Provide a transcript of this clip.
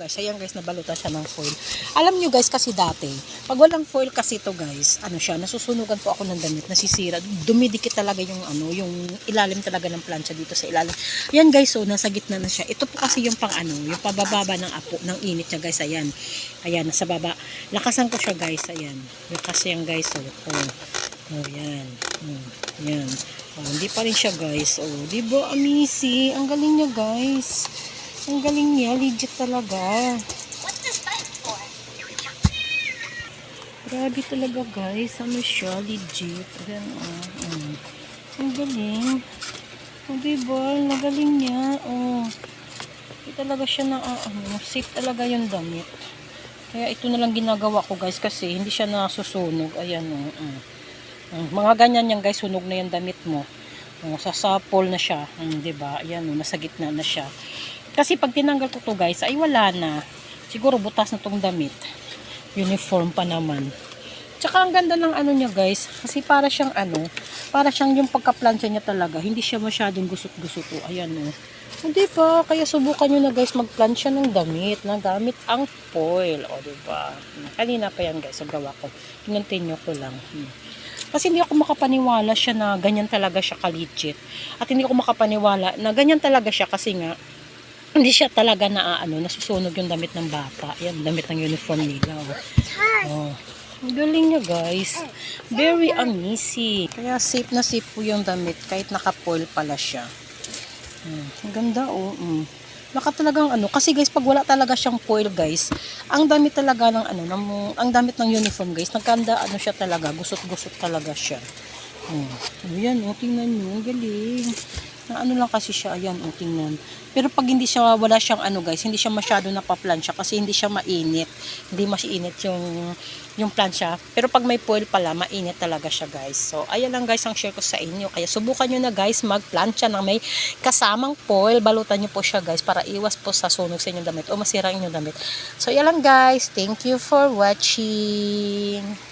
guys. Ayan guys, nabalutan siya ng foil. Alam nyo guys, kasi dati, pag walang foil kasi to guys, ano siya, nasusunugan po ako ng damit, nasisira. Dumidikit talaga yung ano, yung ilalim talaga ng plancha dito sa ilalim. Ayan guys, so nasa gitna na siya. Ito po kasi yung pang ano, yung pabababa ng apo, ng init niya guys. Ayan. Ayan, nasa baba. Lakasan ko siya guys. Ayan. Lakas yan guys. Oh, oh. Oh, yan. Oh, yan. Oh, hindi pa rin siya guys. Oh, di ba amazing? Ang galing niya guys. Ang galing niya. Legit talaga. Grabe talaga guys. Ano siya? Legit. Ayan, oh. oh. Ang galing. Oh, diba? Nagaling niya. Oh. Hindi talaga siya na, ah, ano, safe talaga yung damit. Kaya ito na lang ginagawa ko guys kasi hindi siya nasusunog. Ayan, oh. oh. Oh, mga ganyan yan guys, sunog na yung damit mo. Oh, sasapol na siya. Hmm, ba? Ayan, oh, nasa gitna na siya. Kasi pag tinanggal ko to guys, ay wala na. Siguro butas na tong damit. Uniform pa naman. Tsaka ang ganda ng ano niya guys, kasi para siyang ano, para siyang yung pagka-plancha niya talaga, hindi siya masyadong gusot-gusot. Oh, ayan oh. Hindi pa, kaya subukan nyo na guys magplansya ng damit na gamit ang foil. O, diba? Kanina pa yan guys, ang gawa ko. Kinontinue ko lang. Hmm. Kasi hindi ako makapaniwala siya na ganyan talaga siya ka-legit. At hindi ako makapaniwala na ganyan talaga siya kasi nga, hindi siya talaga na ano, nasusunog yung damit ng bata. Yan, damit ng uniform nila. Oh. oh. Galing niya guys. Very amazing. Kaya safe na safe po yung damit kahit naka-foil pala siya. Hmm. Ang ganda oh. Mm. Baka talagang ano, kasi guys, pag wala talaga siyang foil guys, ang damit talaga ng ano, ng, ang damit ng uniform guys, nagkanda ano siya talaga, gusot-gusot talaga siya. Hmm. Ayan, oh, tingnan nyo, galing. Na ano lang kasi siya, ayan, oh, tingnan. Pero pag hindi siya, wala siyang ano guys, hindi siya masyado napaplansya kasi hindi siya mainit. Hindi mainit yung, yung plansya. Pero pag may foil pala, mainit talaga siya guys. So, ayan lang guys ang share ko sa inyo. Kaya subukan nyo na guys magplansya ng may kasamang foil. Balutan nyo po siya guys para iwas po sa sunog sa inyong damit o masira inyong damit. So, ayan lang guys. Thank you for watching.